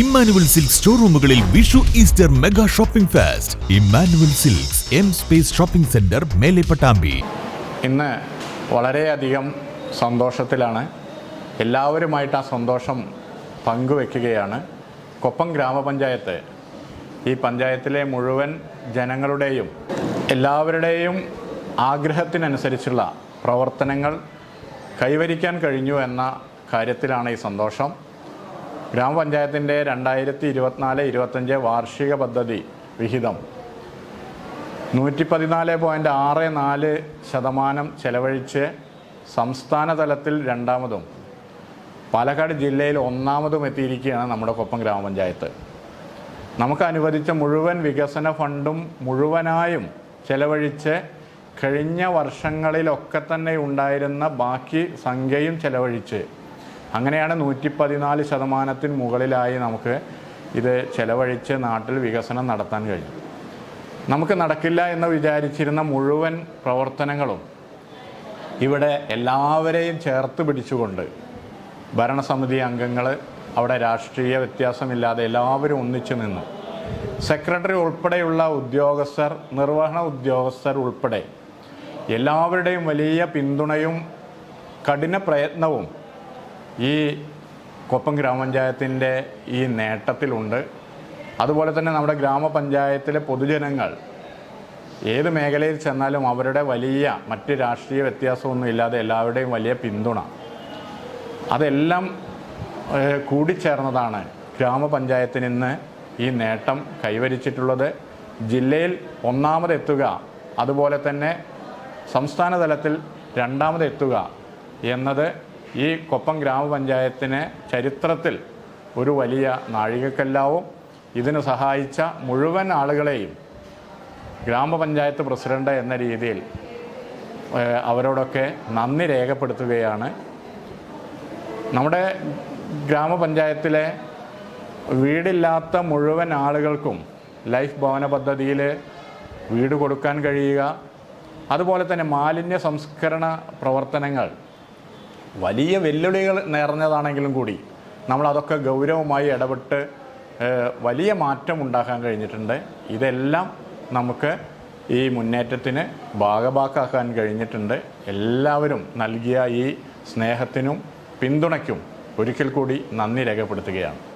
Emmanuel silks ഷോറൂമുകളിൽ Vishu Easter mega shopping fest. Immanuel silks M space shopping centre മേലെ പട്ടാമ്പി ഇന്ന് വളരെയധികം സന്തോഷത്തിലാണ്. എല്ലാവരുമായിട്ട് ആ സന്തോഷം പങ്കുവെക്കുകയാണ്. കൊപ്പം ഗ്രാമപഞ്ചായത്ത്. ഈ പഞ്ചായത്തിലെ മുഴുവൻ ജനങ്ങളുടെയും എല്ലാവരുടെയും ആഗ്രഹത്തിനനുസരിച്ചുള്ള പ്രവർത്തനങ്ങൾ കൈവരിക്കാൻ കഴിഞ്ഞു എന്ന കാര്യത്തിലാണ് ഈ സന്തോഷം. ഗ്രാമപഞ്ചായത്തിന്റെ രണ്ടായിരത്തി ഇരുപത്തിനാല് ഇരുപത്തഞ്ച് വാർഷിക പദ്ധതി വിഹിതം. നൂറ്റി പതിനാല് പോയിന്റ് ആറ് നാല് ശതമാനം ചെലവഴിച്ച് സംസ്ഥാന തലത്തിൽ രണ്ടാമതും പാലക്കാട് ജില്ലയിൽ ഒന്നാമതും എത്തിയിരിക്കുകയാണ് നമ്മുടെ കൊപ്പം ഗ്രാമപഞ്ചായത്ത്. നമുക്ക് അനുവദിച്ച മുഴുവൻ വികസന ഫണ്ടും മുഴുവനായും ചെലവഴിച്ച് കഴിഞ്ഞ വർഷങ്ങളിലൊക്കെ തന്നെ ഉണ്ടായിരുന്ന ബാക്കി സംഖ്യയും ചെലവഴിച്ച് അങ്ങനെയാണ് നൂറ്റി പതിനാല് ശതമാനത്തിന് മുകളിലായി നമുക്ക് ഇത് ചെലവഴിച്ച് നാട്ടിൽ വികസനം നടത്താൻ കഴിഞ്ഞു നമുക്ക് നടക്കില്ല എന്ന് വിചാരിച്ചിരുന്ന മുഴുവൻ പ്രവർത്തനങ്ങളും ഇവിടെ എല്ലാവരെയും ചേർത്ത് പിടിച്ചുകൊണ്ട് ഭരണസമിതി അംഗങ്ങൾ അവിടെ രാഷ്ട്രീയ വ്യത്യാസമില്ലാതെ എല്ലാവരും ഒന്നിച്ചു നിന്നു സെക്രട്ടറി ഉൾപ്പെടെയുള്ള ഉദ്യോഗസ്ഥർ നിർവഹണ ഉദ്യോഗസ്ഥർ ഉൾപ്പെടെ എല്ലാവരുടെയും വലിയ പിന്തുണയും കഠിന പ്രയത്നവും ഈ കൊപ്പം ഗ്രാമപഞ്ചായത്തിന്റെ ഈ നേട്ടത്തിലുണ്ട്. അതുപോലെ തന്നെ നമ്മുടെ ഗ്രാമപഞ്ചായത്തിലെ പൊതുജനങ്ങൾ ഏത് മേഖലയിൽ ചെന്നാലും അവരുടെ വലിയ മറ്റ് രാഷ്ട്രീയ വ്യത്യാസമൊന്നും ഇല്ലാതെ എല്ലാവരുടെയും വലിയ പിന്തുണ. അതെല്ലാം കൂടിച്ചേർന്നതാണ് ഗ്രാമപഞ്ചായത്തിന് ഇന്ന് ഈ നേട്ടം കൈവരിച്ചിട്ടുള്ളത്. ജില്ലയിൽ ഒന്നാമതെത്തുക അതുപോലെ തന്നെ സംസ്ഥാന തലത്തിൽ രണ്ടാമതെത്തുക എന്നത് ഈ കൊപ്പം ഗ്രാമപഞ്ചായത്തിന് ചരിത്രത്തിൽ ഒരു വലിയ നാഴികക്കല്ലാവും. ഇതിന് സഹായിച്ച മുഴുവൻ ആളുകളെയും ഗ്രാമപഞ്ചായത്ത് പ്രസിഡന്റ് എന്ന രീതിയിൽ അവരോടൊക്കെ നന്ദി രേഖപ്പെടുത്തുകയാണ്. നമ്മുടെ ഗ്രാമപഞ്ചായത്തിലെ വീടില്ലാത്ത മുഴുവൻ ആളുകൾക്കും ലൈഫ് ഭവന പദ്ധതിയിൽ വീട് കൊടുക്കാൻ കഴിയുക. അതുപോലെ തന്നെ മാലിന്യ സംസ്കരണ പ്രവർത്തനങ്ങൾ വലിയ വെല്ലുവിളികൾ നേർന്നതാണെങ്കിലും കൂടി നമ്മൾ അതൊക്കെ ഗൗരവമായി ഇടപെട്ട് വലിയ മാറ്റം ഉണ്ടാക്കാൻ കഴിഞ്ഞിട്ടുണ്ട്. ഇതെല്ലാം നമുക്ക് ഈ മുന്നേറ്റത്തിന് ഭാഗഭാക്കാക്കാൻ കഴിഞ്ഞിട്ടുണ്ട്. എല്ലാവരും നൽകിയ ഈ സ്നേഹത്തിനും പിന്തുണയ്ക്കും ഒരിക്കൽ കൂടി നന്ദി രേഖപ്പെടുത്തുകയാണ്.